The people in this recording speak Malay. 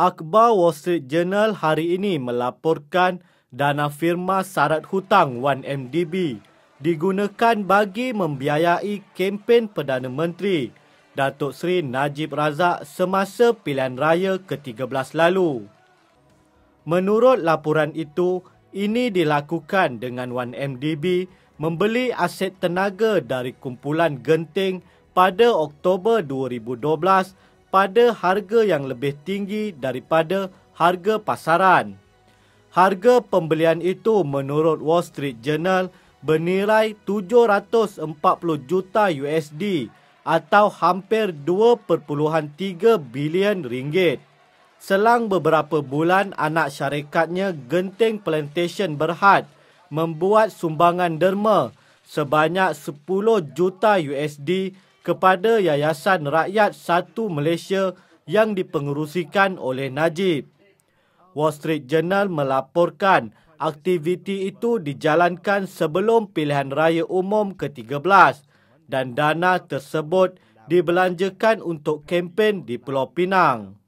Akhbar Wall Street Journal hari ini melaporkan dana firma syarat hutang 1MDB digunakan bagi membiayai kempen Perdana Menteri Datuk Seri Najib Razak semasa pilihan raya ke-13 lalu. Menurut laporan itu, ini dilakukan dengan 1MDB membeli aset tenaga dari kumpulan genting pada Oktober 2012 pada harga yang lebih tinggi daripada harga pasaran. Harga pembelian itu menurut Wall Street Journal bernilai 740 juta USD atau hampir 2.3 bilion ringgit. Selang beberapa bulan, anak syarikatnya Genting Plantation Berhad membuat sumbangan derma sebanyak 10 juta USD kepada Yayasan Rakyat Satu Malaysia yang dipengerusikan oleh Najib. Wall Street Journal melaporkan aktiviti itu dijalankan sebelum pilihan raya umum ke-13 dan dana tersebut dibelanjakan untuk kempen di Pulau Pinang.